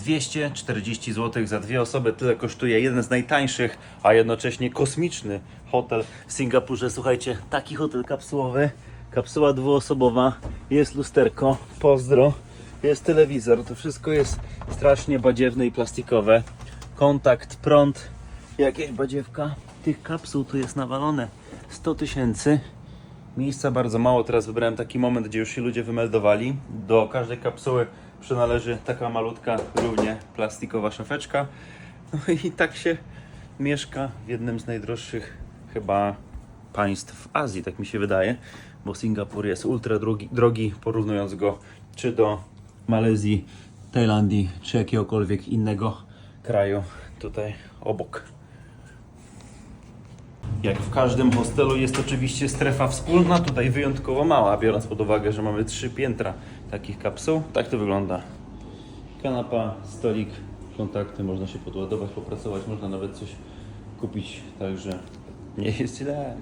240 zł za dwie osoby. Tyle kosztuje jeden z najtańszych, a jednocześnie kosmiczny hotel w Singapurze. Słuchajcie, taki hotel kapsułowy, kapsuła dwuosobowa, jest lusterko, pozdro, jest telewizor. To wszystko jest strasznie badziewne i plastikowe. Kontakt, prąd, jakieś badziewka. Tych kapsuł tu jest nawalone 100 tysięcy. Miejsca bardzo mało. Teraz wybrałem taki moment, gdzie już się ludzie wymeldowali. Do każdej kapsuły przynależy taka malutka, równie plastikowa szafeczka. No i tak się mieszka w jednym z najdroższych chyba państw Azji, tak mi się wydaje, bo Singapur jest ultra drogi, drogi porównując go czy do Malezji, Tajlandii, czy jakiegokolwiek innego kraju tutaj obok. Jak w każdym hostelu jest oczywiście strefa wspólna, tutaj wyjątkowo mała, biorąc pod uwagę, że mamy trzy piętra takich kapsuł. Tak to wygląda. Kanapa, stolik, kontakty, można się podładować, popracować, można nawet coś kupić, także nie jest źle.